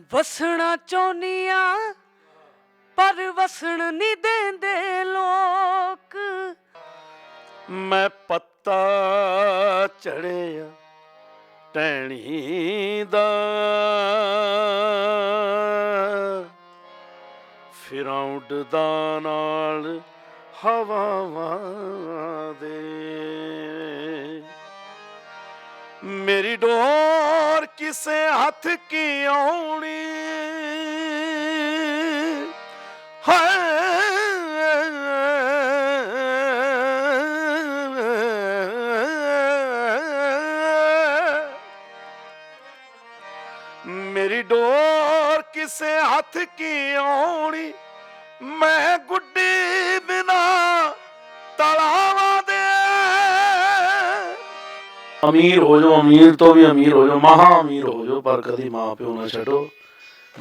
ਵਸਣਾ ਚਾਹੁੰਨੀਆਂ, ਪਰ ਵਸਣ ਨਹੀਂ ਦਿੰਦੇ ਲੋਕ। ਮੈਂ ਪੱਤਾ ਚੜਿਆ ਟਹਿਣੀ ਦਾ। ਫਿਰ ਉੱਡਦਾ ਨਾਲ ਹਵਾਵਾਂ ਦੇ। ਮੇਰੀ ਡੋਰ ਕਿਸੇ ਹੱਥ ਕੀ ਆਉਣੀ? ਹੈ ਮੇਰੀ ਡੋਰ ਕਿਸੇ ਹੱਥ ਕੀ ਆਉਣੀ? ਮੈਂ ਗੁੱਡੀ ਬਿਨਾ ਤਲਾ ਅਮੀਰ ਹੋ ਜਾਓ ਅਮੀਰ ਤੋਂ ਵੀ ਅਮੀਰ ਹੋ ਜਾਓ ਮਹਾ ਅਮੀਰ ਹੋ ਜਾਓ ਪਰ ਕਦੀ ਮਾਂ ਪਿਓ ਨਾ ਛੱਡੋ।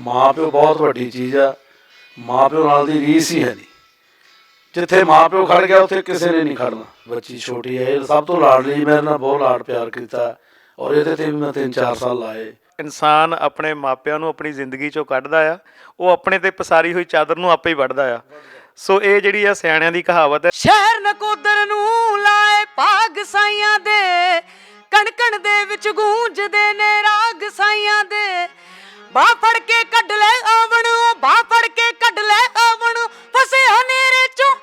ਮਾਂ ਪਿਓ ਬਹੁਤ ਵੱਡੀ ਚੀਜ਼ ਆ। ਮਾਂ ਪਿਓ ਨਾਲ ਦੀ ਰੀਸ ਹੀ ਹੈ ਨਹੀਂ। ਜਿੱਥੇ ਮਾਂ ਪਿਓ ਖੜ ਗਿਆ ਉੱਥੇ ਕਿਸੇ ਨੇ ਨਹੀਂ ਖੜਨਾ। ਬੱਚੀ ਛੋਟੀ ਹੈ ਸਭ ਤੋਂ ਲਾਡਲੀ ਮੇਰੇ ਨਾਲ ਬਹੁਤ ਲਾਡ ਪਿਆਰ ਕੀਤਾ। ਔਰ ਇਹਦੇ ਤੇ ਵੀ ਮੈਂ 3-4 ਸਾਲ ਲਾਏ। ਇਨਸਾਨ ਆਪਣੇ ਮਾਪਿਆਂ ਨੂੰ ਆਪਣੀ ਜ਼ਿੰਦਗੀ ਚੋਂ ਕੱਢਦਾ ਆ। ਉਹ ਆਪਣੇ ਤੇ ਪਸਾਰੀ ਹੋਈ ਚਾਦਰ ਨੂੰ ਆਪੇ ਹੀ ਵੱਢਦਾ ਆ। ਸੋ ਇਹ ਜਿਹੜੀ ਆ ਸਿਆਣਿਆਂ ਦੀ ਕਹਾਵਤ ਹੈ ਸ਼ਹਿਰ ਨਕੋਦਰ ਨੂੰ ਲਾਏ ਭਾਗ ਸਾਈਆਂ ਦੇ। ਕਣ ਦੇ ਵਿੱਚ ਗੂੰਜਦੇ ਨੇ ਰਾਗ ਸਾਈਆਂ ਦੇ। ਬਾਹ ਫੜ ਕੇ ਕੱਢ ਲੈ ਆਵਣ ਬਾਹ ਫੜ ਕੇ ਕੱਢ ਲੈ ਆਵਣ। ਫਸੇ ਹਨੇਰੇ ਚੋਂ,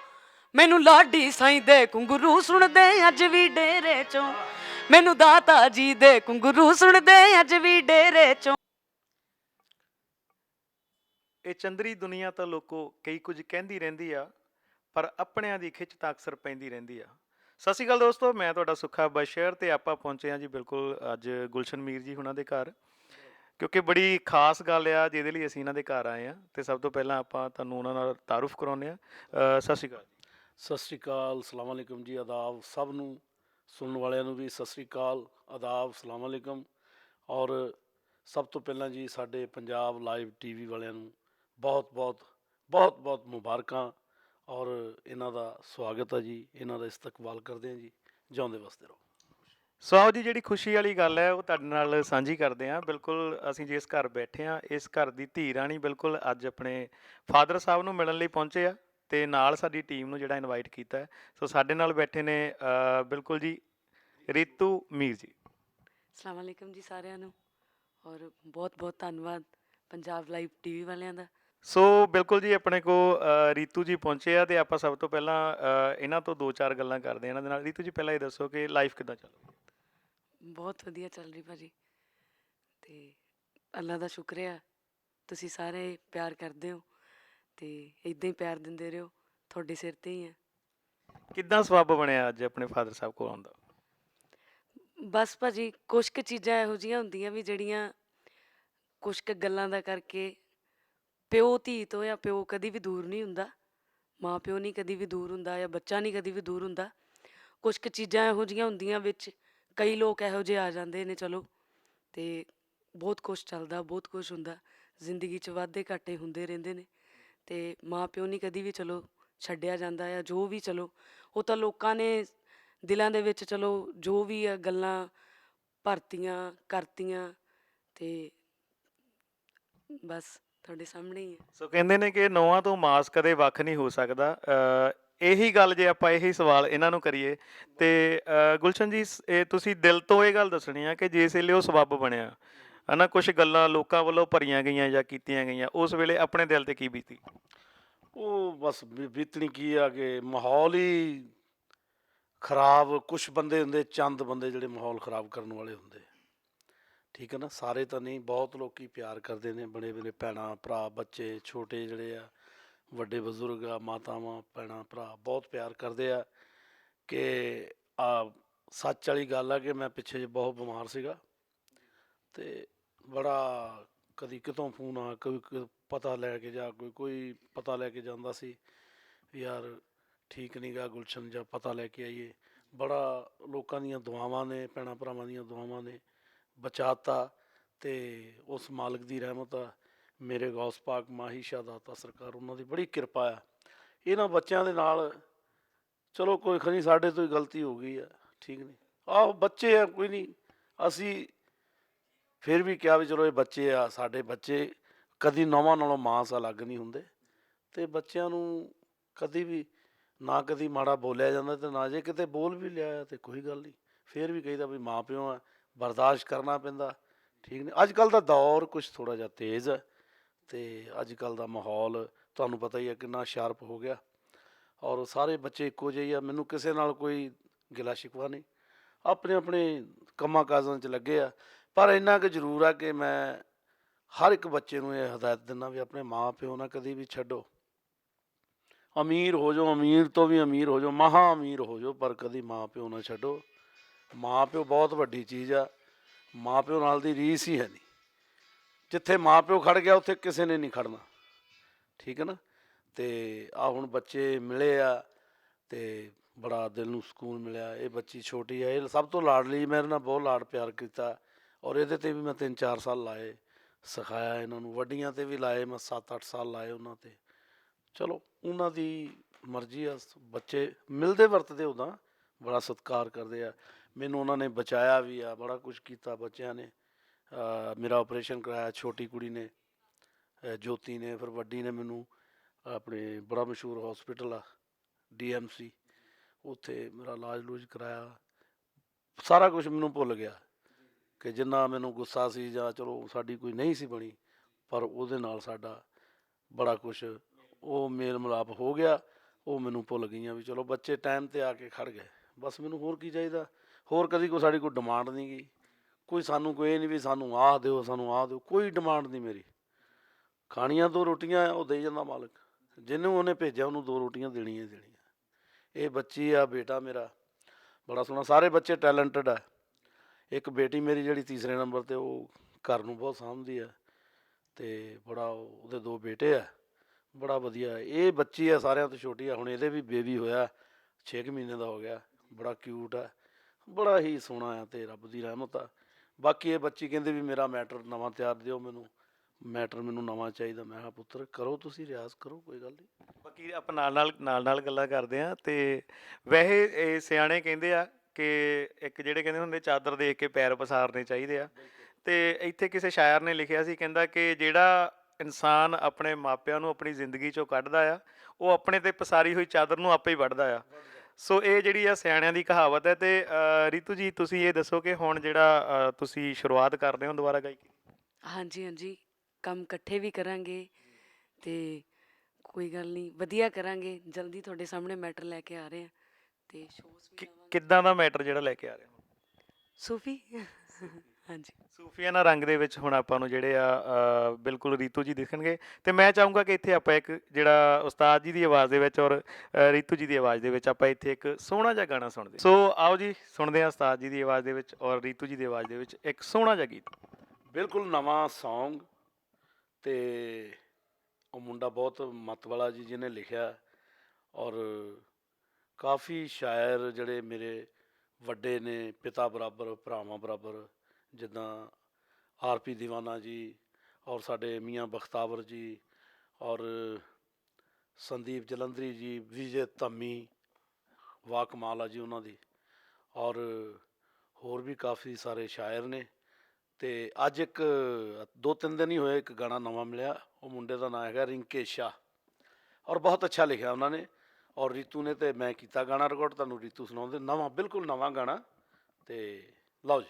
ਮੈਨੂੰ ਲਾਡੀ ਸਾਈਂ ਦੇ ਕੁੰਗਰੂ ਸੁਣਦੇ ਅੱਜ ਵੀ ਡੇਰੇ ਚੋਂ। ਮੈਨੂੰ ਦਾਤਾ ਜੀ ਦੇ ਕੁੰਗਰੂ ਸੁਣਦੇ ਅੱਜ ਵੀ ਡੇਰੇ ਚੋਂ। ਇਹ ਚੰਦਰੀ ਦੁਨੀਆ ਤਾਂ ਲੋਕੋ ਕਈ ਕੁਝ ਕਹਿੰਦੀ ਰਹਿੰਦੀ ਆ, ਪਰ ਆਪਣਿਆਂ ਦੀ ਖਿੱਚ ਤਾਂ ਅਕਸਰ ਪੈਂਦੀ ਰਹਿੰਦੀ ਆ। ਸਤਿ ਸ਼੍ਰੀ ਅਕਾਲ ਦੋਸਤੋ, ਮੈਂ ਤੁਹਾਡਾ ਸੁੱਖਾ ਬਸ਼ਰ ਤੇ ਆਪਾਂ ਪਹੁੰਚੇ ਹਾਂ ਜੀ ਬਿਲਕੁਲ ਅੱਜ ਗੁਲਸ਼ਨ ਮੀਰ ਜੀ ਹੁਣਾਂ ਦੇ ਘਰ। ਕਿਉਂਕਿ ਬੜੀ ਖਾਸ ਗੱਲ ਆ ਜਿਹਦੇ ਲਈ ਅਸੀਂ ਇਹਨਾਂ ਦੇ ਘਰ ਆਏ ਆ ਤੇ ਸਭ ਤੋਂ ਪਹਿਲਾਂ ਆਪਾਂ ਤੁਹਾਨੂੰ ਉਹਨਾਂ ਨਾਲ ਤਾਰੂਫ ਕਰਾਉਂਦੇ ਆ ਸਤਿ ਸ਼੍ਰੀ ਅਕਾਲ ਜੀ। ਸਤਿ ਸ੍ਰੀ ਅਕਾਲ, ਸਲਾਮ ਅਲੈਕਮ ਜੀ, ਆਦਾਬ ਸਭ ਨੂੰ, ਸੁਣਨ ਵਾਲਿਆਂ ਨੂੰ ਵੀ ਸਤਿ ਸ੍ਰੀ ਅਕਾਲ, ਆਦਾਬ, ਸਲਾਮ ਅਲੈਕਮ। ਔਰ ਸਭ ਤੋਂ ਪਹਿਲਾਂ ਜੀ ਸਾਡੇ ਪੰਜਾਬ ਲਾਈਵ ਟੀਵੀ ਵਾਲਿਆਂ ਨੂੰ ਬਹੁਤ ਬਹੁਤ ਬਹੁਤ ਬਹੁਤ ਮੁਬਾਰਕਾਂ। ਔਰ ਇਹਨਾਂ ਦਾ ਸਵਾਗਤ ਹੈ ਜੀ ਇਹਨਾਂ ਦਾ ਇਸਤਕਬਾਲ ਕਰਦੇ ਹਾਂ ਜੀ ਜਿਉਂਦੇ ਵਸਦੇ ਰਹੋ। ਸੋ ਆਓ ਜੀ ਜਿਹੜੀ ਖੁਸ਼ੀ ਵਾਲੀ ਗੱਲ ਹੈ ਉਹ ਤੁਹਾਡੇ ਨਾਲ ਸਾਂਝੀ ਕਰਦੇ ਹਾਂ। ਬਿਲਕੁਲ ਅਸੀਂ ਜਿਸ ਘਰ ਬੈਠੇ ਹਾਂ ਇਸ ਘਰ ਦੀ ਧੀ ਰਾਣੀ ਬਿਲਕੁਲ ਅੱਜ ਆਪਣੇ ਫਾਦਰ ਸਾਹਿਬ ਨੂੰ ਮਿਲਣ ਲਈ ਪਹੁੰਚੇ ਆ ਤੇ ਨਾਲ ਸਾਡੀ ਟੀਮ ਨੂੰ ਜਿਹੜਾ ਇਨਵਾਈਟ ਕੀਤਾ ਹੈ। ਸੋ ਸਾਡੇ ਨਾਲ ਬੈਠੇ ਨੇ ਬਿਲਕੁਲ ਜੀ ਰੀਤੂ ਮੀਰ ਜੀ। ਅਸਲਾਮ ਅਲੈਕਮ ਜੀ ਸਾਰਿਆਂ ਨੂੰ। ਔਰ ਬਹੁਤ ਬਹੁਤ ਧੰਨਵਾਦ ਪੰਜਾਬ ਲਾਈਵ ਟੀਵੀ ਵਾਲਿਆਂ ਦਾ। ਸੋ ਬਿਲਕੁਲ ਜੀ ਆਪਣੇ ਕੋ ਅ, ਰੀਤੂ ਜੀ ਪਹੁੰਚੇ ਆ ਤੇ ਆਪਾਂ ਸਭ ਤੋਂ ਪਹਿਲਾਂ ਅ, ਇਹਨਾਂ ਤੋਂ ਦੋ ਚਾਰ ਗੱਲਾਂ ਕਰਦੇ ਹਾਂ। ਇਹਨਾਂ ਦੇ ਨਾਲ ਰੀਤੂ ਜੀ ਪਹਿਲਾਂ ਇਹ ਦੱਸੋ ਕਿ ਲਾਈਫ ਕਿਦਾਂ ਚੱਲ ਰਹੀ ਹੈ? ਬਹੁਤ ਵਧੀਆ ਚੱਲ ਰਹੀ ਭਾਜੀ। ਤੇ ਅੱਲਾ ਦਾ ਸ਼ੁਕਰੀਆ ਤੁਸੀਂ ਸਾਰੇ ਪਿਆਰ ਕਰਦੇ ਹੋ ਤੇ ਇਦਾਂ ਹੀ ਪਿਆਰ ਦਿੰਦੇ ਰਹੋ ਤੁਹਾਡੇ ਸਿਰ ਤੇ ਹੀ ਆ ਕਿੱਦਾਂ ਸਬੱਬ ਬਣਿਆ ਅੱਜ ਆਪਣੇ ਫਾਦਰ ਸਾਹਿਬ ਕੋਲ ਆਉਣ ਦਾ? ਬਸ ਭਾਜੀ ਕੁਝ ਕੁ ਚੀਜ਼ਾਂ ਇਹੋ ਜਿਹੀਆਂ ਹੁੰਦੀਆਂ ਵੀ ਜਿਹੜੀਆਂ ਕੁਝ ਕੁ ਗੱਲਾਂ ਦਾ ਕਰਕੇ ਪਿਓ ਧੀ ਤੋਂ ਜਾਂ ਪਿਓ ਕਦੀ ਵੀ ਦੂਰ ਨਹੀਂ ਹੁੰਦਾ, ਮਾਂ ਪਿਓ ਨਹੀਂ ਕਦੀ ਵੀ ਦੂਰ ਹੁੰਦਾ ਜਾਂ ਬੱਚਾ ਨਹੀਂ ਕਦੀ ਵੀ ਦੂਰ ਹੁੰਦਾ ਕੁਝ ਕੁ ਚੀਜ਼ਾਂ ਇਹੋ ਜਿਹੀਆਂ ਹੁੰਦੀਆਂ ਵਿੱਚ ਕਈ ਲੋਕ ਇਹੋ ਜਿਹੇ ਆ ਜਾਂਦੇ ਨੇ, ਚਲੋ, ਤੇ ਬਹੁਤ ਕੁਝ ਚੱਲਦਾ, ਬਹੁਤ ਕੁਝ ਹੁੰਦਾ, ਜ਼ਿੰਦਗੀ 'ਚ ਵਾਧੇ ਘਾਟੇ ਹੁੰਦੇ ਰਹਿੰਦੇ ਨੇ, ਤੇ ਮਾਂ ਪਿਓ ਨਹੀਂ ਕਦੀ ਵੀ ਚਲੋ ਛੱਡਿਆ ਜਾਂਦਾ ਜਾਂ ਜੋ ਵੀ ਚਲੋ, ਉਹ ਤਾਂ ਲੋਕਾਂ ਨੇ ਦਿਲਾਂ ਦੇ ਵਿੱਚ ਚਲੋ ਜੋ ਵੀ ਆ ਗੱਲਾਂ ਭਰਤੀਆਂ, ਕਰਤੀਆਂ ਤੇ ਬਸ। ਤੁਹਾਡੇ ਸਾਹਮਣੇ ਹੀ ਹੈ। ਸੋ ਕਹਿੰਦੇ ਨੇ ਕਿ ਨੌਵਾਂ ਤੋਂ ਮਾਸ ਕਦੇ ਵੱਖ ਨਹੀਂ ਹੋ ਸਕਦਾ। ਅ, ਇਹੀ ਗੱਲ ਜੇ ਆਪਾਂ ਇਹੀ ਸਵਾਲ ਇਹਨਾਂ ਨੂੰ ਕਰੀਏ ਤੇ ਅ, ਗੁਲਸ਼ਨ ਜੀ ਸ- ਇਹ ਤੁਸੀਂ ਦਿਲ ਤੋਂ ਇਹ ਗੱਲ ਦੱਸਣੀ ਆ ਕਿ ਜਿਸ ਵੇਲੇ ਉਹ ਸਬੱਬ ਬਣਿਆ ਹਨਾ ਕੁਝ ਗੱਲਾਂ ਲੋਕਾਂ ਵੱਲੋਂ ਭਰੀਆਂ ਗਈਆਂ ਜਾਂ ਕੀਤੀਆਂ ਗਈਆਂ ਉਸ ਵੇਲੇ ਆਪਣੇ ਦਿਲ ਤੇ ਕੀ ਬੀਤੀ? ਉਹ ਬਸ ਬੀ- ਬੀਤਣੀ ਕੀ ਆ ਕਿ ਮਾਹੌਲ ਹੀ ਖਰਾਬ ਕੁਝ ਬੰਦੇ ਹੁੰਦੇ ਚੰਦ ਬੰਦੇ ਜਿਹੜੇ ਮਾਹੌਲ ਖਰਾਬ ਕਰਨ ਵਾਲੇ ਹੁੰਦੇ ਠੀਕ ਹੈ ਨਾ? ਸਾਰੇ ਤਾਂ ਨਹੀਂ, ਬਹੁਤ ਲੋਕੀ ਪਿਆਰ ਕਰਦੇ ਨੇ ਬੜੇ ਬੜੇ ਭੈਣਾਂ, ਭਰਾ, ਬੱਚੇ, ਛੋਟੇ ਜਿਹੜੇ ਆ, ਵੱਡੇ ਬਜ਼ੁਰਗ ਆ, ਮਾਤਾਵਾਂ, ਭੈਣਾਂ, ਭਰਾ, ਬਹੁਤ ਪਿਆਰ ਕਰਦੇ ਆ ਕਿ ਆ ਸੱਚ ਵਾਲੀ ਗੱਲ ਆ ਕਿ ਮੈਂ ਪਿੱਛੇ ਜੇ ਬਹੁਤ ਬਿਮਾਰ ਸੀਗਾ ਤੇ ਬੜਾ ਕਦੀ ਕਿਤੋਂ ਫੋਨ ਆ, ਕੋਈ ਪਤਾ ਲੈ ਕੇ ਜਾ, ਕੋਈ ਕੋਈ ਪਤਾ ਲੈ ਕੇ ਜਾਂਦਾ ਸੀ ਵੀ ਯਾਰ ਠੀਕ ਨਹੀਂ ਗਾ ਗੁਲਸ਼ਨ, ਜਾਂ ਪਤਾ ਲੈ ਕੇ ਆਈਏ। ਬੜਾ ਲੋਕਾਂ ਦੀਆਂ ਦੁਆਵਾਂ ਨੇ, ਭੈਣਾਂ ਭਰਾਵਾਂ ਦੀਆਂ ਦੁਆਵਾਂ ਨੇ। ਬਚਾਤਾ ਤੇ ਉਸ ਮਾਲਕ ਦੀ ਰਹਿਮਤ ਆ। ਮੇਰੇ ਗੌਸ ਪਾਕ ਮਾਹੀ ਸ਼ਾਹ ਸਰਕਾਰ, ਉਹਨਾਂ ਦੀ ਬੜੀ ਕਿਰਪਾ ਆ। ਇਹਨਾਂ ਬੱਚਿਆਂ ਦੇ ਨਾਲ, ਚਲੋ ਕੋਈ ਖਣੀ ਸਾਡੇ ਤੋਂ ਹੀ ਗਲਤੀ ਹੋ ਗਈ ਆ, ਠੀਕ ਨਹੀਂ ਆਹੋ ਬੱਚੇ ਆ, ਕੋਈ ਨਹੀਂ ਅਸੀਂ ਫਿਰ ਵੀ ਕਿਹਾ ਵੀ ਚਲੋ ਇਹ ਬੱਚੇ ਆ, ਸਾਡੇ ਬੱਚੇ ਕਦੀ ਨੌਵਾਂ ਨਾਲੋਂ ਮਾਸ ਅਲੱਗ ਨਹੀਂ ਹੁੰਦੇ। ਤੇ ਬੱਚਿਆਂ ਨੂੰ ਕਦੀ ਵੀ ਨਾ ਕਦੀ ਮਾੜਾ ਬੋਲਿਆ ਜਾਂਦਾ ਤੇ ਨਾ ਜੇ ਕਿਤੇ ਬੋਲ ਵੀ ਲਿਆ ਤੇ ਕੋਈ ਗੱਲ ਨਹੀਂ ਫਿਰ ਵੀ ਕਹੀਦਾ ਵੀ ਮਾਂ ਪਿਓ ਆ ਬਰਦਾਸ਼ਤ ਕਰਨਾ ਪੈਂਦਾ। ਠੀਕ ਨੇ ਅੱਜ ਕੱਲ ਦਾ ਦੌਰ ਕੁਝ ਥੋੜਾ ਜਿਹਾ ਤੇਜ਼ ਹੈ ਤੇ ਅੱਜ ਕੱਲ ਦਾ ਮਾਹੌਲ ਤੁਹਾਨੂੰ ਪਤਾ ਹੀ ਹੈ ਕਿੰਨਾ ਸ਼ਾਰਪ ਹੋ ਗਿਆ। ਔਰ ਸਾਰੇ ਬੱਚੇ ਇੱਕੋ ਜਿਹੇ ਆ, ਮੈਨੂੰ ਕਿਸੇ ਨਾਲ ਕੋਈ ਗਿਲਾ ਸ਼ਿਕਵਾ ਨਹੀਂ। ਆਪਣੇ ਆਪਣੇ ਕੰਮਾਂ ਕਾਜਾਂ 'ਚ ਲੱਗੇ ਆ। ਪਰ ਇੰਨਾ ਕੁ ਜ਼ਰੂਰ ਆ ਕਿ ਮੈਂ ਹਰ ਇੱਕ ਬੱਚੇ ਨੂੰ ਇਹ ਹਦਾਇਤ ਦਿੰਦਾ ਵੀ ਆਪਣੇ ਮਾਂ ਪਿਓ ਨਾਲ ਕਦੀ ਵੀ ਛੱਡੋ। ਅਮੀਰ ਹੋ ਜਾਓ, ਅਮੀਰ ਤੋਂ ਵੀ ਅਮੀਰ ਹੋ ਜਾਓ, ਮਹਾ ਅਮੀਰ ਹੋ ਜਾਓ, ਪਰ ਕਦੀ ਮਾਂ ਪਿਓ ਨਾ ਛੱਡੋ। ਮਾਂ ਪਿਓ ਬਹੁਤ ਵੱਡੀ ਚੀਜ਼ ਆ। ਮਾਂ ਪਿਓ ਨਾਲ ਦੀ ਰੀਸ ਹੀ ਹੈ ਨਹੀਂ। ਜਿੱਥੇ ਮਾਂ ਪਿਓ ਖੜ ਗਿਆ, ਉੱਥੇ ਕਿਸੇ ਨੇ ਨਹੀਂ ਖੜਨਾ। ਠੀਕ ਹੈ ਨਾ? ਤੇ ਆ ਹੁਣ ਬੱਚੇ ਮਿਲੇ ਆ ਤੇ ਬੜਾ ਦਿਲ ਨੂੰ ਸਕੂਨ ਮਿਲਿਆ। ਇਹ ਬੱਚੀ ਛੋਟੀ ਆ, ਇਹ ਸਭ ਤੋਂ ਲਾਡਲੀ, ਮੇਰੇ ਨਾਲ ਬਹੁਤ ਲਾਡ ਪਿਆਰ ਕੀਤਾ। ਔਰ ਇਹਦੇ ਤੇ ਵੀ ਮੈਂ 3-4 ਸਾਲ ਲਾਏ, ਸਿਖਾਇਆ ਇਹਨਾਂ ਨੂੰ। ਵੱਡੀਆਂ ਤੇ ਵੀ ਲਾਏ ਮੈਂ 7-8 ਸਾਲ ਲਾਏ ਉਹਨਾਂ ਤੇ। ਚਲੋ, ਉਹਨਾਂ ਦੀ ਮਰਜ਼ੀ ਆ। ਬੱਚੇ ਮਿਲਦੇ ਵਰਤਦੇ ਉਦਾਂ ਬੜਾ ਸਤਿਕਾਰ ਕਰਦੇ ਆ। ਮੈਨੂੰ ਉਹਨਾਂ ਨੇ ਬਚਾਇਆ ਵੀ ਆ, ਬੜਾ ਕੁਝ ਕੀਤਾ ਬੱਚਿਆਂ ਨੇ। ਮੇਰਾ ਆਪਰੇਸ਼ਨ ਕਰਾਇਆ, ਛੋਟੀ ਕੁੜੀ ਨੇ ਜੋਤੀ ਨੇ, ਫਿਰ ਵੱਡੀ ਨੇ ਮੈਨੂੰ, ਆਪਣੇ ਬੜਾ ਮਸ਼ਹੂਰ ਹਸਪੀਟਲ ਆ ਡੀਐਮਸੀ ਉੱਥੇ ਮੇਰਾ ਇਲਾਜ ਲੂਜ ਕਰਾਇਆ। ਸਾਰਾ ਕੁਝ ਮੈਨੂੰ ਭੁੱਲ ਗਿਆ ਕਿ ਜਿੰਨਾ ਮੈਨੂੰ ਗੁੱਸਾ ਸੀ ਜਾਂ ਚਲੋ ਸਾਡੀ ਕੋਈ ਨਹੀਂ ਸੀ ਬਣੀ, ਪਰ ਉਹਦੇ ਨਾਲ ਸਾਡਾ ਬੜਾ ਕੁਝ ਉਹ ਮੇਲ ਮਿਲਾਪ ਹੋ ਗਿਆ, ਉਹ ਮੈਨੂੰ ਭੁੱਲ ਗਈਆਂ ਵੀ ਚਲੋ ਬੱਚੇ ਟਾਈਮ ਤੇ ਆ ਕੇ ਖੜ ਗਏ। ਬਸ ਮੈਨੂੰ ਹੋਰ ਕੀ ਚਾਹੀਦਾ? ਹੋਰ ਕਦੀ ਕੋਈ ਸਾਡੀ ਕੋਈ ਡਿਮਾਂਡ ਨਹੀਂ ਗਈ। ਕੋਈ ਸਾਨੂੰ ਕੋਈ ਨਹੀਂ ਵੀ ਸਾਨੂੰ ਆਹ ਦਿਓ, ਸਾਨੂੰ ਆਹ ਦਿਓ। ਕੋਈ ਡਿਮਾਂਡ ਨਹੀਂ ਮੇਰੀ। ਖਾਣੀਆਂ ਦੋ ਰੋਟੀਆਂ, ਉਹ ਦੇ ਜਾਂਦਾ ਮਾਲਕ। ਜਿਹਨੂੰ ਉਹਨੇ ਭੇਜਿਆ, ਉਹਨੂੰ ਦੋ ਰੋਟੀਆਂ ਦੇਣੀਆਂ ਹੀ ਦੇਣੀਆਂ। ਇਹ ਬੱਚੀ ਆ, ਬੇਟਾ ਮੇਰਾ। ਬੜਾ ਸੋਹਣਾ। ਸਾਰੇ ਬੱਚੇ ਟੈਲੈਂਟਡ ਆ। ਇੱਕ ਬੇਟੀ ਮੇਰੀ ਜਿਹੜੀ ਤੀਸਰੇ ਨੰਬਰ ਤੇ, ਉਹ ਘਰ ਨੂੰ ਬਹੁਤ ਸਾਂਭਦੀ ਆ। ਤੇ ਬੜਾ ਉਹ- ਉਹਦੇ ਦੋ ਬੇਟੇ ਆ। ਬੜਾ ਵਧੀਆ। ਇਹ ਬੱਚੀ ਆ, ਸਾਰਿਆਂ ਤੋਂ ਛੋਟੀ ਆ। ਹੁਣ ਇਹਦੇ ਵੀ ਬੇਬੀ ਹੋਇਆ। 6 ਮਹੀਨੇ ਦਾ ਹੋ ਗਿਆ। ਬੜਾ ਕਿਊਟ ਆ। ਬੜਾ ਹੀ ਸੋਹਣਾ ਆ ਤੇ ਰੱਬ ਦੀ ਰਹਿਮਤ ਆ। ਬਾਕੀ ਇਹ ਬੱਚੀ ਕਹਿੰਦੇ ਵੀ ਮੇਰਾ ਮੈਟਰ ਨਵਾਂ ਤਿਆਰ ਦਿਓ ਮੈਨੂੰ। ਮੈਟਰ ਮੈਨੂੰ ਨਵਾਂ ਚਾਹੀਦਾ। ਮੈਂ ਕਿਹਾ, ਪੁੱਤਰ, ਕਰੋ ਤੁਸੀਂ, ਰਿਆਜ਼ ਕਰੋ, ਕੋਈ ਗੱਲ ਨਹੀਂ। ਬਾਕੀ ਆਪਾਂ ਨਾਲ ਨਾਲ ਨਾਲ ਨਾਲ ਗੱਲਾਂ ਕਰਦੇ ਆ ਤੇ ਵੈਸੇ ਇਹ ਸਿਆਣੇ ਕਹਿੰਦੇ ਆ ਕਿ ਇੱਕ ਜਿਹੜੇ ਕਹਿੰਦੇ ਹੁੰਦੇ ਚਾਦਰ ਦੇਖ ਕੇ ਪੈਰ ਪਸਾਰਨੇ ਚਾਹੀਦੇ ਆ। ਤੇ ਇੱਥੇ ਕਿਸੇ ਸ਼ਾਇਰ ਨੇ ਲਿਖਿਆ ਸੀ, ਕਹਿੰਦਾ ਕਿ ਜਿਹੜਾ ਇਨਸਾਨ ਆਪਣੇ ਮਾਪਿਆਂ ਨੂੰ ਆਪਣੀ ਜ਼ਿੰਦਗੀ ਚੋਂ ਕੱਢਦਾ ਆ, ਉਹ ਆਪਣੇ ਤੇ ਪਸਾਰੀ ਹੋਈ ਚਾਦਰ ਨੂੰ ਆਪੇ ਹੀ ਵੱਢਦਾ ਆ। ਸੋ ਇਹ ਜਿਹੜੀ ਆ ਸਿਆਣਿਆਂ ਦੀ ਕਹਾਵਤ ਹੈ ਤੇ ਅ, ਰੀਤੂ ਜੀ ਤੁਸੀਂ ਇਹ ਦੱਸੋ ਕਿ ਹੁਣ ਜਿਹੜਾ ਅ, ਤੁਸੀਂ ਸ਼ੁਰੂਆਤ ਕਰਦੇ ਹੋ ਦੁਬਾਰਾ ਗਾਇਕੀ? ਹਾਂਜੀ ਹਾਂਜੀ। ਕੰਮ ਇਕੱਠੇ ਵੀ ਕਰਾਂਗੇ ਤੇ ਕੋਈ ਗੱਲ ਨਹੀਂ ਵਧੀਆ ਕਰਾਂਗੇ। ਜਲਦੀ ਤੁਹਾਡੇ ਸਾਹਮਣੇ ਮੈਟਰ ਲੈ ਕੇ ਆ ਰਹੇ ਹਾਂ ਤੇ ਸ਼ੋਜ਼ ਵੀ ਕਿ- ਲਾਵਾਂਗੇ। ਕਿੱਦਾਂ ਦਾ ਮੈਟਰ ਜਿਹੜਾ ਲੈ ਕੇ ਆ ਰਹੇ ਹੋ? ਸੂਫੀ? ਹਾਂਜੀ। ਸੂਫੀਆਨਾ ਰੰਗ ਦੇ ਵਿੱਚ ਹੁਣ ਆਪਾਂ ਨੂੰ ਜਿਹੜੇ ਆ ਬਿਲਕੁਲ ਰੀਤੂ ਜੀ ਦਿਖਣਗੇ। ਤੇ ਮੈਂ ਚਾਹੂੰਗਾ ਕਿ ਇੱਥੇ ਆਪਾਂ ਇੱਕ ਜਿਹੜਾ ਉਸਤਾਦ ਜੀ ਦੀ ਆਵਾਜ਼ ਦੇ ਵਿੱਚ ਔਰ ਰੀਤੂ ਜੀ ਦੀ ਆਵਾਜ਼ ਦੇ ਵਿੱਚ ਆਪਾਂ ਇੱਥੇ ਇੱਕ ਸੋਹਣਾ ਜਿਹਾ ਗਾਣਾ ਸੁਣਦੇ। ਸੋ ਆਓ ਜੀ ਸੁਣਦੇ ਹਾਂ ਉਸਤਾਦ ਜੀ ਦੀ ਆਵਾਜ਼ ਦੇ ਵਿੱਚ ਔਰ ਰੀਤੂ ਜੀ ਦੀ ਆਵਾਜ਼ ਦੇ ਵਿੱਚ ਇੱਕ ਸੋਹਣਾ ਜਿਹਾ ਗੀਤ। ਬਿਲਕੁਲ ਨਵਾਂ Song ਤੇ ਉਹ ਮੁੰਡਾ ਬਹੁਤ ਮਤ ਵਾਲਾ ਜੀ ਜਿਹਨੇ ਲਿਖਿਆ ਔਰ ਕਾਫੀ ਸ਼ਾਇਰ ਜਿਹੜੇ ਮੇਰੇ ਵੱਡੇ ਨੇ ਪਿਤਾ ਬਰਾਬਰ ਭਰਾਵਾਂ ਬਰਾਬਰ ਜਿੱਦਾਂ ਆਰ ਪੀ ਦੀਵਾਨਾ ਜੀ ਔਰ ਸਾਡੇ ਮੀਆਂ ਬਖਤਾਵਰ ਜੀ ਔਰ ਸੰਦੀਪ ਜਲੰਧਰੀ ਜੀ, ਵਿਜੇ ਧੰਮੀ ਵਾਹ ਕਮਾਲ ਆ ਜੀ ਉਹਨਾਂ ਦੀ ਔਰ ਹੋਰ ਵੀ ਕਾਫੀ ਸਾਰੇ ਸ਼ਾਇਰ ਨੇ ਤੇ ਅੱਜ ਇੱਕ ਦੋ ਤਿੰਨ ਦਿਨ ਹੀ ਹੋਏ ਇੱਕ ਗਾਣਾ ਨਵਾਂ ਮਿਲਿਆ, ਉਹ ਮੁੰਡੇ ਦਾ ਨਾਮ ਹੈਗਾ ਰਿੰਕੇ ਸ਼ਾਹ ਔਰ ਬਹੁਤ ਅੱਛਾ ਲਿਖਿਆ ਉਹਨਾਂ ਨੇ ਔਰ ਰੀਤੂ ਨੇ ਤੇ ਮੈਂ ਕੀਤਾ ਗਾਣਾ ਰਿਕਾਰਡ, ਤੁਹਾਨੂੰ ਰੀਤੂ ਸੁਣਾਉਂਦੇ, ਨਵਾਂ, ਬਿਲਕੁਲ ਨਵਾਂ ਗਾਣਾ ਤੇ ਲਓ ਜੀ।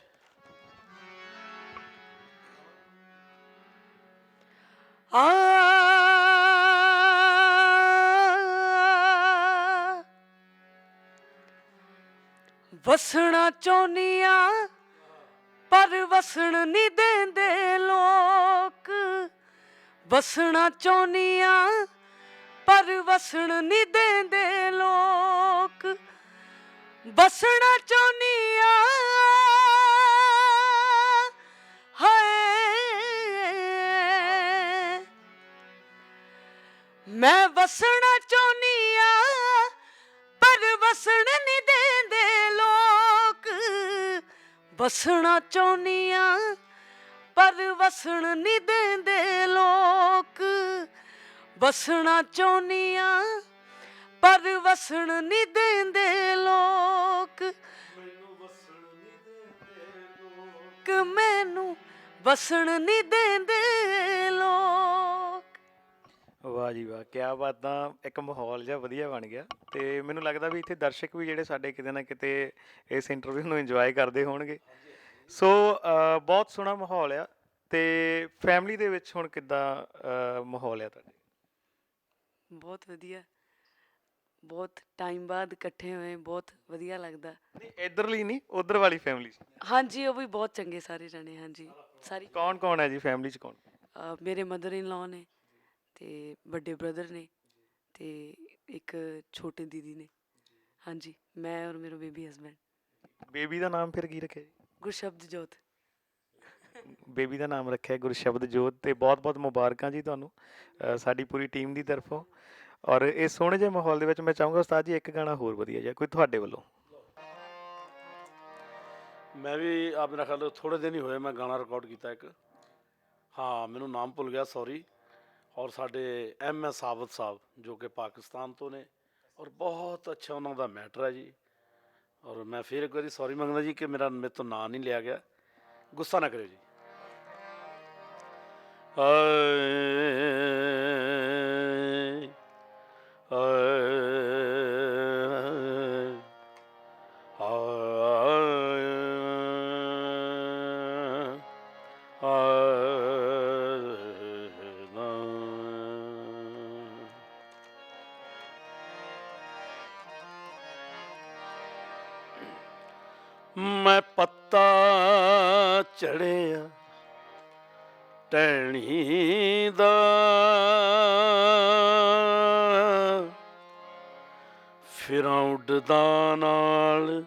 ਆ ਵਸਣਾ ਚਾਹੁੰਨੀਆਂ ਪਰ ਵਸਣ ਨਹੀਂ ਦਿੰਦੇ ਲੋਕ ਵਸਣਾ ਚਾਹੁੰਨੀਆਂ ਪਰ ਵਸਣ ਨਹੀਂ ਦਿੰਦੇ ਲੋਕ ਵਸਣਾ ਚਾਹੁੰਨੀਆਂ ਮੈਂ ਵਸਣਾ ਚਾਹੁੰਨੀ ਆ, ਪਰ ਵਸਣ ਨਹੀਂ ਦਿੰਦੇ ਲੋਕ। ਵਸਣਾ ਚਾਹੁੰਨੀ ਆ, ਪਰ ਵਸਣ ਨਹੀਂ ਦਿੰਦੇ ਲੋਕ। ਵਸਣਾ ਚਾਹੁੰਨੀ ਆ, ਪਰ ਵਸਣ ਨਹੀਂ ਦਿੰਦੇ ਲੋਕ। ਕਿ ਮੈਨੂੰ ਵਸਣ ਨਹੀਂ ਦਿੰਦੇ ਲੋਕ। ਵਾਹ ਜੀ ਵਾਹ ਕਿਆ ਬਾਤਾਂ ਇੱਕ ਮਾਹੌਲ ਜਿਹਾ ਵਧੀਆ ਬਣ ਗਿਆ। ਤੇ ਮੈਨੂੰ ਲੱਗਦਾ ਵੀ ਇੱਥੇ ਦਰਸ਼ਕ ਵੀ ਜਿਹੜੇ ਸਾਡੇ ਕਿਤੇ ਨਾ ਕਿਤੇ ਇਸ ਇੰਟਰਵਿਊ ਨੂੰ ਇੰਜੋਏ ਕਰਦੇ ਹੋਣਗੇ। ਸੋ ਬਹੁਤ ਸੋਹਣਾ ਮਾਹੌਲ ਆ ਤੇ ਫੈਮਿਲੀ ਦੇ ਵਿੱਚ ਹੁਣ ਕਿੱਦਾਂ ਮਾਹੌਲ ਆ ਤੁਹਾਡੇ? ਬਹੁਤ ਵਧੀਆ। ਬਹੁਤ ਟਾਈਮ ਬਾਅਦ ਇਕੱਠੇ ਹੋਏ ਬਹੁਤ ਵਧੀਆ ਲੱਗਦਾ। ਨਹੀਂ ਇਧਰਲੀ ਨਹੀਂ ਉਧਰ ਵਾਲੀ ਫੈਮਿਲੀ ਹਾਂਜੀ ਉਹ ਵੀ ਬਹੁਤ ਚੰਗੇ ਸਾਰੇ ਜਣੇ ਹਾਂਜੀ। ਸਾਰੀ ਕੌਣ ਕੌਣ ਹੈ ਜੀ ਫੈਮਿਲੀ ਚ ਕੌਣ? ਮੇਰੇ ਮਦਰ ਇਨ ਲਾਅ ਨੇ। ਤੇ ਵੱਡੇ ਬ੍ਰਦਰ ਨੇ ਤੇ ਇੱਕ ਛੋਟੇ ਦੀਦੀ ਨੇ। ਹਾਂਜੀ ਮੈਂ ਔਰ ਮੇਰਾ ਬੇਬੀ ਹਸਬੈਂਡ ਬੇਬੀ ਦਾ ਨਾਮ ਫਿਰ ਕੀ ਰੱਖਿਆ ਜੀ? ਗੁਰਸ਼ਬਦ ਜੋਤ। ਬੇਬੀ ਦਾ ਨਾਮ ਰੱਖਿਆ ਗੁਰਸ਼ਬਦ ਜੋਤ ਤੇ ਬਹੁਤ-ਬਹੁਤ ਮੁਬਾਰਕਾਂ ਜੀ ਤੁਹਾਨੂੰ ਅ, ਸਾਡੀ ਪੂਰੀ ਟੀਮ ਦੀ ਤਰਫੋਂ। ਔਰ ਇਸ ਸੋਹਣੇ ਜਿਹੇ ਮਾਹੌਲ ਦੇ ਵਿੱਚ ਮੈਂ ਚਾਹੂੰਗਾ ਉਸਤਾਦ ਜੀ ਇੱਕ ਗਾਣਾ ਹੋਰ ਵਧੀਆ ਜਿਹਾ ਕੋਈ ਤੁਹਾਡੇ ਵੱਲੋਂ? ਮੈਂ ਵੀ ਆ ਮੇਰਾ ਖਿਆਲ ਥੋੜੇ ਦਿਨ ਹੀ ਹੋਏ ਮੈਂ ਗਾਣਾ ਰਿਕਾਰਡ ਕੀਤਾ ਇੱਕ। ਹਾਂ ਮੈਨੂੰ ਨਾਮ ਭੁੱਲ ਗਿਆ ਸੌਰੀ ਔਰ ਸਾਡੇ ਐਮ ਐਸ ਸਾਬਤ ਸਾਹਿਬ, ਜੋ ਕਿ ਪਾਕਿਸਤਾਨ ਤੋਂ ਨੇ, ਔਰ ਬਹੁਤ ਅੱਛਾ ਉਹਨਾਂ ਦਾ ਮੈਟਰ ਹੈ ਜੀ। ਔਰ ਮੈਂ ਫਿਰ ਇੱਕ ਵਾਰੀ ਸੌਰੀ ਮੰਗਦਾ ਜੀ ਕਿ ਮੇਰਾ ਮੇਰੇ ਤੋਂ ਨਾਂ ਨਹੀਂ ਲਿਆ ਗਿਆ। ਗੁੱਸਾ ਨਾ ਕਰਿਓ ਜੀ। ਆਏ ਚੜਿਆ ਟਹਿਣੀ ਦਾ ਫਿਰਾਂ ਉੱਡਦਾ ਨਾਲ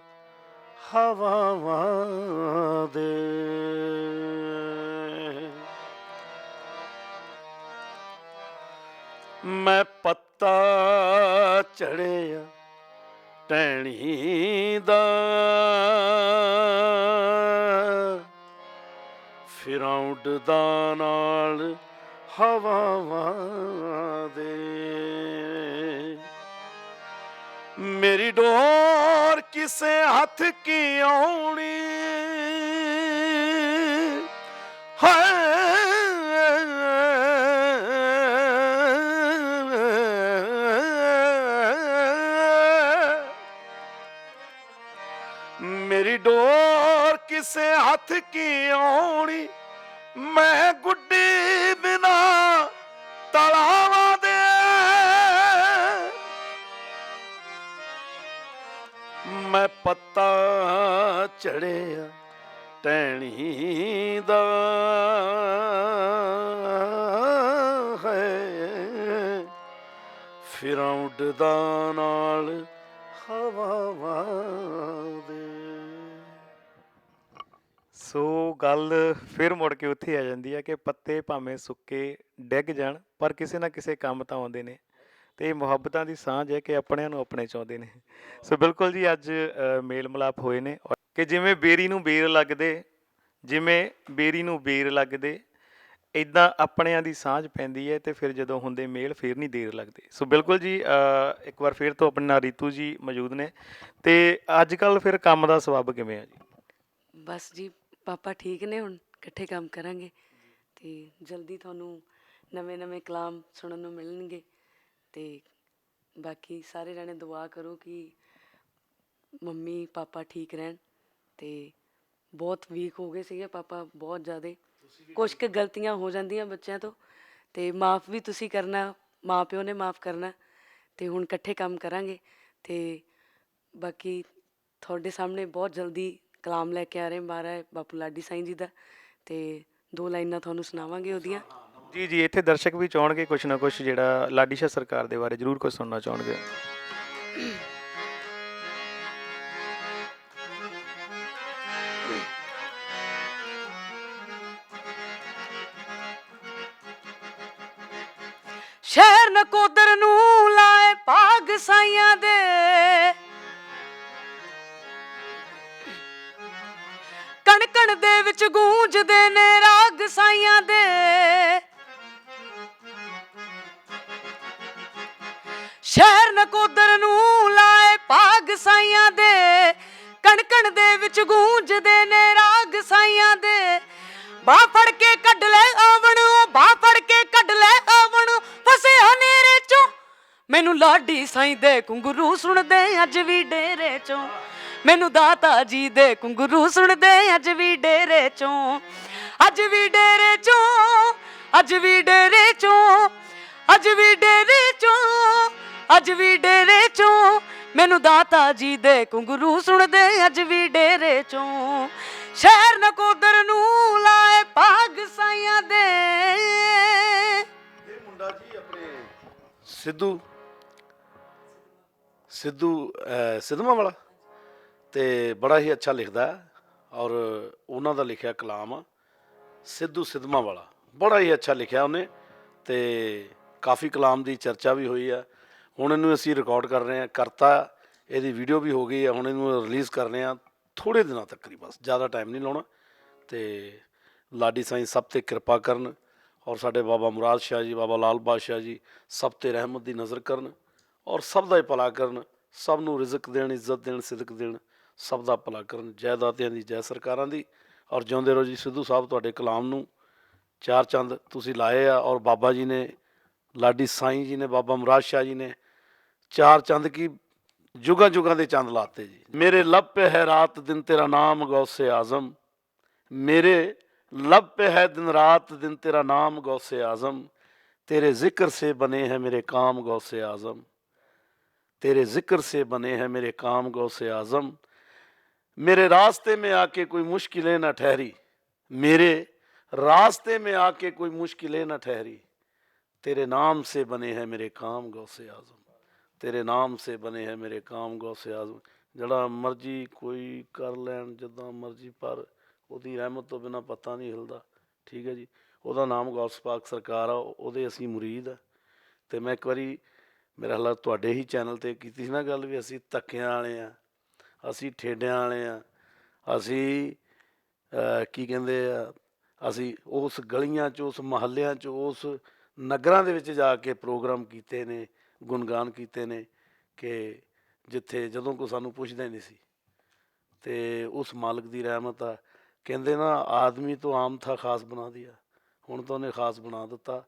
ਹਵਾਵਾਂ ਦੇ। ਮੈਂ ਪੱਤਾ ਚੜਿਆ ਟਹਿਣੀ ਦਾ ਫਿਰਾਂ ਉੱਡਦਾ ਨਾਲ ਹਵਾਵਾਂ ਦੇ। ਮੇਰੀ ਡੋਰ ਕਿਸੇ ਹੱਥ ਕੀ ਆਉਣੀ? ਮੇਰੀ ਡੋਰ ਕਿਸੇ ਹੱਥ ਕੀ ਆਉਣੀ? ਚੜਿਆ ਟਹਿਣੀ ਦਾ ਹੈ। ਫਿਰਾਂ ਉੱਡਦਾ ਨਾਲ ਹਵਾਵਾਂ ਦੇ। ਸੋ ਗੱਲ ਫਿਰ ਮੁੜ ਕੇ ਉੱਥੇ ਆ ਜਾਂਦੀ ਹੈ ਕਿ ਪੱਤੇ ਭਾਵੇਂ ਸੁੱਕੇ ਡਿੱਗ ਜਾਣ, ਪਰ ਕਿਸੇ ਨਾ ਕਿਸੇ ਕੰਮ ਤਾਂ ਆਉਂਦੇ ਨੇ ਤੇ ਇਹ ਮੁਹੱਬਤਾਂ ਦੀ ਸਾਂਝ ਹੈ ਕਿ ਆਪਣਿਆਂ ਨੂੰ ਆਪਣੇ ਚਾਹੁੰਦੇ ਨੇ। ਸੋ ਬਿਲਕੁਲ ਜੀ, ਅੱਜ ਮੇਲ ਮਿਲਾਪ ਹੋਏ ਨੇ ਔਰ ਕਿ ਜਿਵੇਂ ਬੇਰੀ ਨੂੰ ਬੇਰ ਲੱਗਦੇ, ਜਿਵੇਂ ਬੇਰੀ ਨੂੰ ਬੇਰ ਲੱਗਦੇ ਇਦਾਂ ਆਪਣਿਆਂ ਦੀ ਸਾਂਝ ਪੈਂਦੀ ਹੈ ਤੇ ਫਿਰ ਜਦੋਂ ਹੁੰਦੇ ਮੇਲ ਫਿਰ ਨਹੀਂ ਦੇਰ ਲੱਗਦੇ। ਸੋ ਬਿਲਕੁਲ ਜੀ ਇੱਕ ਵਾਰ ਫਿਰ ਤੋਂ ਆਪਣੇ ਨਾਲ ਰੀਤੂ ਜੀ ਮੌਜੂਦ ਨੇ ਤੇ ਅੱਜ ਕੱਲ ਫਿਰ ਕੰਮ ਦਾ ਸਬੱਬ ਕਿਵੇਂ ਆ ਜੀ? ਬਸ ਜੀ, ਪਾਪਾ ਠੀਕ ਨੇ ਹੁਣ, ਇਕੱਠੇ ਕੰਮ ਕਰਾਂਗੇ ਤੇ ਜਲਦੀ ਤੁਹਾਨੂੰ ਨਵੇਂ ਨਵੇਂ ਕਲਾਮ ਸੁਣਨ ਨੂੰ ਮਿਲਣਗੇ ਤੇ ਬਾਕੀ ਸਾਰੇ ਜਣੇ ਦੁਆ ਕਰੋ ਕਿ ਮੰਮੀ, ਪਾਪਾ ਠੀਕ ਰਹਿਣ। ਤੇ ਬਹੁਤ ਵੀਕ ਹੋ ਗਏ ਸੀਗੇ ਪਾਪਾ ਬਹੁਤ ਜ਼ਿਆਦਾ। ਕੁਝ ਕੁ ਗਲਤੀਆਂ ਹੋ ਜਾਂਦੀਆਂ ਬੱਚਿਆਂ ਤੋਂ ਤੇ ਮਾਫ ਵੀ ਤੁਸੀਂ ਕਰਨਾ, ਮਾਪਿਓ ਨੇ ਮਾਫ ਕਰਨਾ ਤੇ ਹੁਣ ਇਕੱਠੇ ਕੰਮ ਕਰਾਂਗੇ ਤੇ ਬਾਕੀ ਤੁਹਾਡੇ ਸਾਹਮਣੇ ਬਹੁਤ ਜਲਦੀ ਕਲਾਮ ਲੈ ਕੇ ਆ ਰਹੇ ਮਹਾਰਾਜ ਬਾਪੂ ਲਾਡੀ ਸਾਈਂ ਜੀ ਦਾ ਤੇ ਦੋ ਲਾਈਨਾਂ ਤੁਹਾਨੂੰ ਸੁਣਾਵਾਂਗੇ ਉਹਦੀਆਂ। ਜੀ ਜੀ, ਇੱਥੇ ਦਰਸ਼ਕ ਵੀ ਚਾਹਣਗੇ ਕੁਛ ਨਾ ਕੁਛ ਜਿਹੜਾ ਲਾਡੀ ਸ਼ਾਹ ਸਰਕਾਰ ਦੇ ਬਾਰੇ ਜ਼ਰੂਰ ਕੁਝ ਸੁਣਨਾ ਚਾਹਣਗੇ। ਨਕੋਦਰ ਨੂੰ ਲਾਏ ਭਾਗ ਸਾਈਆਂ ਦੇ। ਕਣ ਦੇ ਵਿੱਚ ਗੂੰਜਦੇ ਨੇ ਰਾਗ ਸਾਈਆਂ ਦੇ। ਸ਼ਹਿਰ ਨਕੋਦਰ ਨੂੰ ਲਾਏ ਭਾਗ ਸਾਈਆਂ ਦੇ। ਕਣਕਣ ਦੇ ਵਿੱਚ ਗੂੰਜਦੇ ਨੇ ਰਾਗ ਸਾਈਆਂ ਦੇ। ਬਾਹ ਫੜ ਕੇ ਕੱਢ ਲੈ ਆਵਣ ਮੈਨੂੰ ਲਾਡੀ ਸਾਈਂ ਦੇ ਘੁੰਗਰੂ ਸੁਣਦੇ ਅੱਜ ਵੀ ਡੇਰੇ ਚੋਂ। ਮੈਨੂੰ ਦਾਤਾ ਜੀ ਦੇ ਘੁੰਗਰੂ ਸੁਣਦੇ ਅੱਜ ਵੀ ਡੇਰੇ ਚੋਂ। ਅੱਜ ਵੀ ਡੇਰੇ ਚੋਂ, ਅੱਜ ਵੀ ਡੇਰੇ ਚੋਂ, ਅੱਜ ਵੀ ਡੇਰੇ ਚੋਂ, ਅੱਜ ਵੀ ਡੇਰੇ ਚੋਂ। ਮੈਨੂੰ ਦਾਤਾ ਜੀ ਦੇ ਘੁੰਗਰੂ ਸੁਣਦੇ ਅੱਜ ਵੀ ਡੇਰੇ ਚੋਂ। ਸ਼ਹਿਰ ਨਕੋਦਰ ਨੂੰ ਲਾਏ ਭਾਗ ਸਾਈਆਂ ਦੇ। ਇਹ ਮੁੰਡਾ ਜੀ ਆਪਣੇ ਸਿੱਧੂ। ਸਿੱਧੂ ਅਹ, ਵਾਲਾ ਤੇ ਬੜਾ ਹੀ ਅੱਛਾ ਲਿਖਦਾ ਔਰ ਉਹਨਾਂ ਦਾ ਲਿਖਿਆ ਕਲਾਮ ਆ ਸਿੱਧੂ ਸਿੱਧਵਾਂ ਵਾਲਾ। ਬੜਾ ਹੀ ਅੱਛਾ ਲਿਖਿਆ ਉਹਨੇ ਤੇ ਕਾਫੀ ਕਲਾਮ ਦੀ ਚਰਚਾ ਵੀ ਹੋਈ ਆ। ਹੁਣ ਇਹਨੂੰ ਅਸੀਂ ਰਿਕਾਰਡ ਕਰ ਰਹੇ ਹਾਂ ਕਰਤਾ ਇਹਦੀ ਵੀਡੀਓ ਵੀ ਹੋ ਗਈ ਆ ਹੁਣ ਇਹਨੂੰ ਰਿਲੀਜ਼ ਕਰ ਰਹੇ ਆ ਥੋੜੇ ਦਿਨਾਂ ਤੱਕ ਹੀ ਬਸ ਜ਼ਿਆਦਾ ਟਾਈਮ ਨਹੀਂ ਲਾਉਣਾ। ਤੇ ਲਾਡੀ ਸਾਈਂ ਸਭ ਤੇ ਕਿਰਪਾ ਕਰਨ ਔਰ ਸਾਡੇ ਬਾਬਾ ਮੁਰਾਦ ਸ਼ਾਹ ਜੀ ਬਾਬਾ ਲਾਲ ਬਾਦਸ਼ਾਹ ਜੀ ਸਭ ਤੇ ਰਹਿਮਤ ਦੀ ਨਜ਼ਰ ਕਰਨ ਔਰ ਸਭ ਦਾ ਹੀ ਭਲਾ ਕਰਨ। ਸਭ ਨੂੰ ਰਿਜ਼ਕ ਦੇਣ, ਇੱਜ਼ਤ ਦੇਣ, ਸਿਦਕ ਦੇਣ, ਸਭ ਦਾ ਭਲਾ ਕਰਨ ਜੈ ਦਾਤਿਆਂ ਦੀ, ਜੈ ਸਰਕਾਰਾਂ ਦੀ। ਔਰ ਜਿਉਂਦੇ ਰਹੋ ਜੀ ਸਿੱਧੂ ਸਾਹਿਬ, ਤੁਹਾਡੇ ਕਲਾਮ ਨੂੰ ਚਾਰ ਚੰਦ ਤੁਸੀਂ ਲਾਏ ਆ ਔਰ ਬਾਬਾ ਜੀ ਨੇ, ਲਾਡੀ ਸਾਈਂ ਜੀ ਨੇ, ਬਾਬਾ ਮਰਾਜ ਸ਼ਾਹ ਜੀ ਨੇ ਚਾਰ ਚੰਦ ਕੀ ਜੁਗਾ ਜੁਗਾ ਦੇ ਚੰਦ ਲਾਤੇ ਜੀ। ਮੇਰੇ ਲੱਭ ਪੇ ਹੈ ਰਾਤ, ਦਿਨ ਤੇਰਾ ਨਾਮ ਗੌਸ ਆਜ਼ਮ। ਮੇਰੇ ਲੱਭ ਪੇ ਹੈ ਦਿਨ ਰਾਤ, ਦਿਨ ਤੇਰਾ ਨਾਮ ਗੌਸ ਆਜ਼ਮ। ਤੇਰੇ ਜ਼ਿਕਰ ਸੇ ਬਨੇ ਹੈ ਮੇਰੇ ਕਾਮ ਗੌਸ ਆਜ਼ਮ। तेरे जिक्र से बने हैं मेरे काम गौसे आजम मेरे रास्ते में आके कोई मुश्किलें न ठहरी मेरे रास्ते में आके कोई मुश्किलें न ठहरी तेरे नाम से बने हैं मेरे काम गौसे आजम ਤੇਰੇ ਨਾਮ ਸੇ ਬਨੇ ਹੈ ਮੇਰੇ ਕਾਮ ਗੌਸੇ ਆਜ਼ਮ ਜਿਹੜਾ ਮਰਜੀ ਕੋਈ ਕਰ ਲੈਣ ਜਿੱਦਾਂ ਮਰਜੀ ਪਰ ਉਹਦੀ ਰਹਿਮਤ ਤੋਂ ਬਿਨਾ ਪਤਾ ਨਹੀਂ ਹਿਲਦਾ ਠੀਕ ਹੈ ਜੀ ਉਹਦਾ ਨਾਮ ਗੌਸ ਪਾਕ ਸਰਕਾਰ ਆ ਉਹਦੇ ਅਸੀਂ ਮੁਰੀਦ ਆ ਤੇ ਮੈਂ ਇੱਕ ਵਾਰੀ ਮੇਰਾ ਹਾਲਾਤ ਤੁਹਾਡੇ ਹੀ ਚੈਨਲ ਤੇ ਕੀਤੀ ਸੀ ਨਾ ਗੱਲ ਵੀ ਅਸੀਂ ਧੱਕਿਆਂ ਵਾਲੇ ਆ, ਅਸੀਂ ਠੇਡਿਆਂ ਵਾਲੇ ਆ, ਅਸੀਂ ਕੀ ਕਹਿੰਦੇ ਆ, ਅਸੀਂ ਉਸ ਗਲੀਆਂ 'ਚ, ਉਸ ਮਹੱਲਿਆਂ 'ਚ, ਉਸ ਨਗਰਾਂ ਦੇ ਵਿੱਚ ਜਾ ਕੇ ਪ੍ਰੋਗਰਾਮ ਕੀਤੇ ਨੇ, ਗੁਣਗਾਨ ਕੀਤੇ ਨੇ ਕਿ ਜਿੱਥੇ ਜਦੋਂ ਕੋ ਸਾਨੂੰ ਪੁੱਛਦੇ ਨਹੀਂ ਸੀ। ਤੇ ਉਸ ਮਾਲਕ ਦੀ ਰਹਿਮਤ ਆ। ਕਹਿੰਦੇ ਨਾ, ਆਦਮੀ ਤੋਂ ਆਮ ਥਾ ਖਾਸ ਬਣਾ ਦਿਆ। ਹੁਣ ਤਾਂ ਉਹਨੇ ਖਾਸ ਬਣਾ ਦਿੱਤਾ।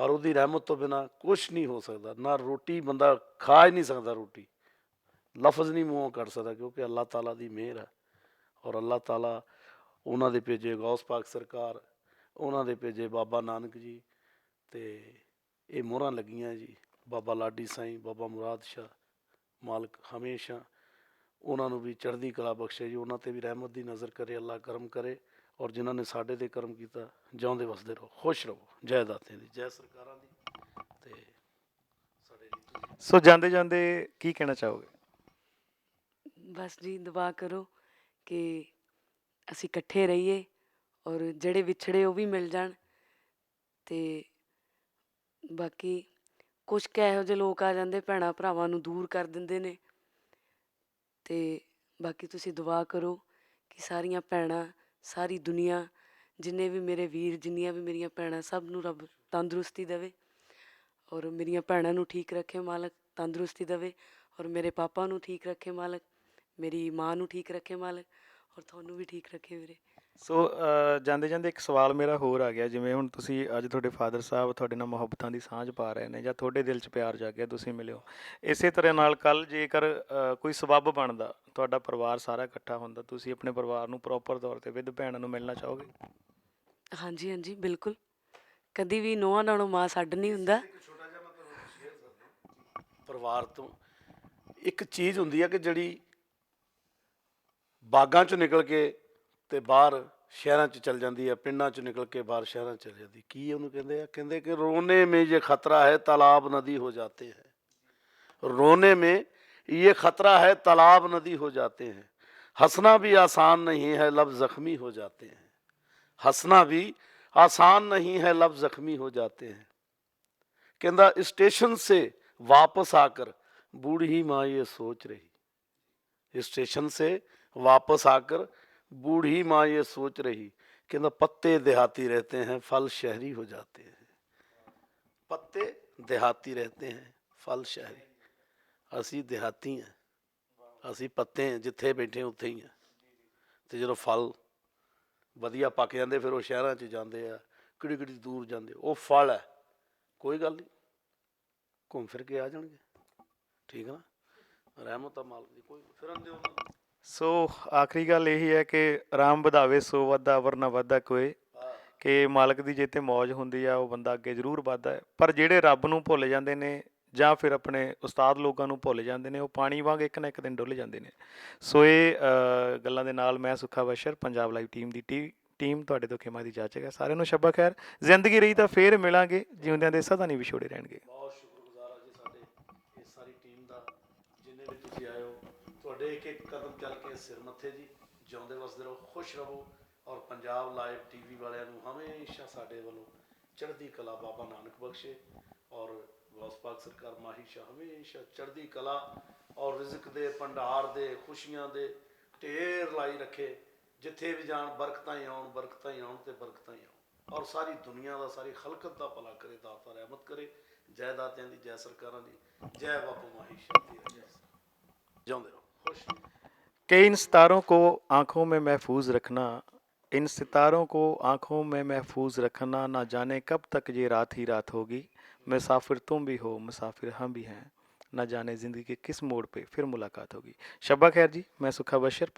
ਪਰ ਉਹਦੀ ਰਹਿਮਤ ਤੋਂ ਬਿਨਾ ਕੁਝ ਨਹੀਂ ਹੋ ਸਕਦਾ। ਨਾ ਰੋਟੀ ਬੰਦਾ ਖਾ ਹੀ ਨਹੀਂ ਸਕਦਾ ਰੋਟੀ। ਲਫ਼ਜ਼ ਨਹੀਂ ਮੂੰਹੋਂ ਕੱਢ ਸਕਦਾ ਕਿਉਂਕਿ ਅੱਲਾਹ ਤਾਲਾ ਦੀ ਮਿਹਰ ਹੈ। ਔਰ ਅੱਲਾਹ ਤਾਲਾ ਉਹਨਾਂ ਦੇ ਭੇਜੇ ਗੌਸ ਪਾਕ ਸਰਕਾਰ, ਉਹਨਾਂ ਦੇ ਭੇਜੇ ਬਾਬਾ ਨਾਨਕ ਜੀ ਤੇ ਇਹ ਮੋਹਰਾਂ ਲੱਗੀਆਂ ਜੀ। ਬਾਬਾ ਲਾਡੀ ਸਾਈਂ, ਬਾਬਾ ਮੁਰਾਦ ਸ਼ਾਹ, ਮਾਲਕ ਹਮੇਸ਼ਾ। ਉਹਨਾਂ ਨੂੰ ਵੀ ਚੜ੍ਹਦੀ ਕਲਾ ਬਖਸ਼ੇ ਜੀ। ਉਹਨਾਂ ਤੇ ਵੀ ਰਹਿਮਤ ਦੀ ਨਜ਼ਰ ਕਰੇ ਅੱਲਾ ਕਰਮ ਕਰੇ। ਔਰ ਜਿਨ੍ਹਾਂ ਨੇ ਸਾਡੇ ਤੇ ਕਰਮ ਕੀਤਾ ਜਿਉਂਦੇ ਵਸਦੇ ਰਹੋ ਖੁਸ਼ ਰਹੋ। ਜੈ ਦਾਤਿਆਂ ਦੀ ਜੈ ਸਰਕਾਰਾਂ ਦੀ ਤੇ ਸਾਡੇ ਸੋ ਜਾਂਦੇ ਜਾਂਦੇ ਕੀ ਕਹਿਣਾ ਚਾਹੋਗੇ? ਬਸ ਜੀ ਦੁਆ ਕਰੋ ਕਿ ਅਸੀਂ ਇਕੱਠੇ ਰਹੀਏ ਔਰ ਜਿਹੜੇ ਵਿਛੜੇ ਉਹ ਵੀ ਮਿਲ ਜਾਣ ਤੇ ਬਾਕੀ ਕੁਝ ਕੁ ਇਹੋ ਜਿਹੇ ਲੋਕ ਆ ਜਾਂਦੇ ਭੈਣਾਂ ਭਰਾਵਾਂ ਨੂੰ ਦੂਰ ਕਰ ਦਿੰਦੇ ਨੇ ਤੇ ਬਾਕੀ ਤੁਸੀਂ ਦੁਆ ਕਰੋ ਕਿ ਸਾਰੀਆਂ ਭੈਣਾਂ ਸਾਰੀ ਦੁਨੀਆ, ਜਿੰਨੇ ਵੀ ਮੇਰੇ ਵੀਰ, ਜਿੰਨੀਆਂ ਵੀ ਮੇਰੀਆਂ ਭੈਣਾਂ, ਸਭ ਨੂੰ ਰੱਬ ਤੰਦਰੁਸਤੀ ਦੇਵੇ ਔਰ ਮੇਰੀਆਂ ਭੈਣਾਂ ਨੂੰ ਠੀਕ ਰੱਖੇ ਮਾਲਕ, ਤੰਦਰੁਸਤੀ ਦੇਵੇ ਔਰ ਮੇਰੇ ਪਾਪਾ ਨੂੰ ਠੀਕ ਰੱਖੇ ਮਾਲਕ, ਮੇਰੀ ਮਾਂ ਨੂੰ ਠੀਕ ਰੱਖੇ ਮਾਲਕ ਔਰ ਤੁਹਾਨੂੰ ਵੀ ਠੀਕ ਰੱਖੇ ਵੀਰੇ। ਸੋ ਜਾਂਦੇ ਜਾਂਦੇ ਇੱਕ ਸਵਾਲ ਮੇਰਾ ਹੋਰ ਆ ਗਿਆ ਜਿਵੇਂ ਹੁਣ ਤੁਸੀਂ ਅੱਜ ਤੁਹਾਡੇ ਫਾਦਰ ਸਾਹਿਬ ਤੁਹਾਡੇ ਨਾਲ ਮੁਹੱਬਤਾਂ ਦੀ ਸਾਂਝ ਪਾ ਰਹੇ ਨੇ ਜਾਂ ਤੁਹਾਡੇ ਦਿਲ 'ਚ ਪਿਆਰ ਜਾਗਿਆ ਤੁਸੀਂ ਮਿਲਿਓ ਇਸੇ ਤਰ੍ਹਾਂ ਨਾਲ ਕੱਲ ਜੇਕਰ ਕੋਈ ਸਬੱਬ ਬਣਦਾ ਤੁਹਾਡਾ ਪਰਿਵਾਰ ਸਾਰਾ ਇਕੱਠਾ ਹੁੰਦਾ ਤੁਸੀਂ ਆਪਣੇ ਪਰਿਵਾਰ ਨੂੰ ਪ੍ਰੋਪਰ ਤੌਰ ਤੇ ਵਿਦ ਭੈਣਾਂ ਨੂੰ ਮਿਲਣਾ ਚਾਹੋਗੇ? ਹਾਂਜੀ ਹਾਂਜੀ ਬਿਲਕੁਲ। ਕਦੀ ਵੀ ਨੋਹਾਂ ਨਾਲੋਂ ਮਾਂ ਛੱਡ ਨਹੀਂ ਹੁੰਦਾ। ਪਰਿਵਾਰ ਤੋਂ ਇੱਕ ਚੀਜ਼ ਹੁੰਦੀ ਹੈ ਕਿ ਜਿਹੜੀ ਬਾਗਾਂ ਚੋਂ ਨਿਕਲ ਕੇ ਤੇ ਬਾਹਰ ਸ਼ਹਿਰਾਂ 'ਚ ਚਲ ਜਾਂਦੀ ਹੈ ਪਿੰਡਾਂ 'ਚ ਨਿਕਲ ਕੇ ਬਾਹਰ ਸ਼ਹਿਰਾਂ 'ਚ ਚਲ ਜਾਂਦੀ ਕੀ ਉਹਨੂੰ ਕਹਿੰਦੇ ਆ ਕਹਿੰਦੇ ਕਿ ਰੋਨੇ में ये खतरा है तालाब नदी हो जाते हैं रोने में ये खतरा है तालाब नदी हो जाते हैं हंसना भी आसान नहीं है लब जख्मी हो जाते हैं हंसना भी आसान नहीं है लब जख्मी हो जाते हैं ਕਹਿੰਦਾ ਸਟੇਸ਼ਨ ਸੇ वापस आकर बूढ़ी माँ ये सोच रही स्टेशन से वापस आकर बूढ़ी माँ ये सोच रही कहना पत्ते देहाती रहते हैं फल शहरी हो जाते हैं पत्ते देहाती रहते हैं फल शहरी ਅਸੀਂ ਦਿਹਾਤੀ ਹਾਂ ਅਸੀਂ ਪੱਤੇ ਹਾਂ ਜਿੱਥੇ ਬੈਠੇ ਉੱਥੇ ਹੀ ਹਾਂ ਤੇ ਜਦੋਂ ਫਲ ਵਧੀਆ ਪੱਕ ਜਾਂਦੇ ਫਿਰ ਉਹ ਸ਼ਹਿਰਾਂ 'ਚ ਜਾਂਦੇ ਆ ਕਿਹੜੀ ਕਿਹੜੀ ਦੂਰ ਜਾਂਦੇ ਉਹ ਫਲ ਹੈ ਕੋਈ ਗੱਲ ਨਹੀਂ ਘੁੰਮ ਫਿਰ ਕੇ ਆ ਜਾਣਗੇ ਠੀਕ ਹੈ ਨਾ ਰਹਿਮਤ ਆ ਮਾਲਕ ਦੀ ਕੋਈ ਫਿਰਨ ਦਿਓ ਉਹਨਾਂ ਨੂੰ। ਸੋ ਆਖਰੀ ਗੱਲ ਇਹ ਹੈ ਕਿ ਆਰਾਮ ਵਧਾਵੇ, ਸੋ ਵਾਧਾ, ਵਰਨਾ ਵਾਧਾ ਕੋਏ। ਕਿ ਮਾਲਕ ਦੀ ਜੇ ਤੇ ਮੌਜ ਹੁੰਦੀ ਆ, ਉਹ ਬੰਦਾ ਅੱਗੇ ਜ਼ਰੂਰ ਵੱਧਦਾ ਹੈ। ਪਰ ਜਿਹੜੇ ਰੱਬ ਨੂੰ ਭੁੱਲ ਜਾਂਦੇ ਨੇ ਜਾਂ ਫਿਰ ਆਪਣੇ ਉਸਤਾਦ ਲੋਕਾਂ ਨੂੰ ਭੁੱਲ ਜਾਂਦੇ ਨੇ, ਉਹ ਪਾਣੀ ਵਾਂਗ ਇੱਕ ਨਾ ਇੱਕ ਦਿਨ ਡੁੱਲ ਜਾਂਦੇ ਨੇ। ਸੋ ਇਹ ਗੱਲਾਂ ਦੇ ਨਾਲ ਮੈਂ ਸੁੱਖਾ ਬਸ਼ਰ ਪੰਜਾਬ ਲਾਈਵ ਟੀਮ ਦੀ ਟੀਮ ਤੁਹਾਡੇ ਤੋਂ ਖਿਮਾ ਦੀ ਜਾਚਕ ਹੈ ਸਾਰਿਆਂ ਨੂੰ ਸ਼ੱਬਾ ਖੈਰ। ਜ਼ਿੰਦਗੀ ਰਹੀ ਤਾਂ ਫੇਰ ਮਿਲਾਂਗੇ। ਜਿਉਂਦਿਆਂ ਦੇ ਸਦਾ ਨਹੀਂ ਵਿਛੋੜੇ ਰਹਿਣਗੇ ਬਹੁਤ ਸ਼ੁਕਰਗੁਜ਼ਾਰ ਹਾਂ ਜੀ ਸਾਡੇ ਇਸ ਸਾਰੀ ਟੀਮ ਦਾ ਜਿੰਨੇ ਵੀ ਤੁਸੀਂ ਆਏ ਹੋ ਤੁਹਾਡੇ ਇੱਕ ਇੱਕ ਕਦਮ ਚੱਲ ਕੇ ਸਿਰ ਮੱਥੇ ਜੀ ਜਿਉਂਦੇ ਵਸਦੇ ਰਹੋ ਖੁਸ਼ ਰਹੋ ਔਰ ਪੰਜਾਬ ਲਾਈਵ ਟੀਵੀ ਵਾਲਿਆਂ ਨੂੰ ਹਮੇਸ਼ਾ ਸਾਡੇ ਵੱਲੋਂ ਚੜ੍ਹਦੀ ਕਲਾ ਬਾਬਾ ਨਾਨਕ ਬਖਸ਼ੇ ਔਰ ਗੌਸ ਪਾਕ ਸਰਕਾਰ ਮਾਹੀ ਸ਼ਾਹ ਹਮੇਸ਼ਾ ਚੜ੍ਹਦੀ ਕਲਾ ਔਰ ਰਿਜ਼ਕ ਦੇ ਭੰਡਾਰ ਦੇ ਖੁਸ਼ੀਆਂ ਦੇ ਢੇਰ ਲਾਈ ਰੱਖੇ। ਜਿੱਥੇ ਵੀ ਜਾਣ ਬਰਕਤਾਂ ਹੀ ਆਉਣ ਬਰਕਤਾਂ ਹੀ ਆਉਣ ਤੇ ਬਰਕਤਾਂ ਹੀ ਆਉਣ। ਔਰ ਸਾਰੀ ਦੁਨੀਆ ਦਾ ਸਾਰੀ ਖਲਕਤ ਦਾ ਭਲਾ ਕਰੇ ਦਾਤਾ ਰਹਿਮਤ ਕਰੇ। ਜੈ ਦਾਤਿਆਂ ਦੀ ਜੈ ਸਰਕਾਰਾਂ ਦੀ ਜੈ ਬਾਪੂ ਮਾਹੀ ਸ਼ਾਹ ਦੀ। ਜੈ ਜਿਉਂਦੇ कि इन सितारों को आँखों में महफूज रखना, इन सितारों को आँखों में महफूज रखना ना जाने कब तक ये रात ही रात होगी। मुसाफिर तुम भी हो, मुसाफिर हम भी हैं। ना जाने ज़िंदगी के किस मोड़ पे फिर मुलाकात होगी। शबा खैर जी, मैं सुखा बशर।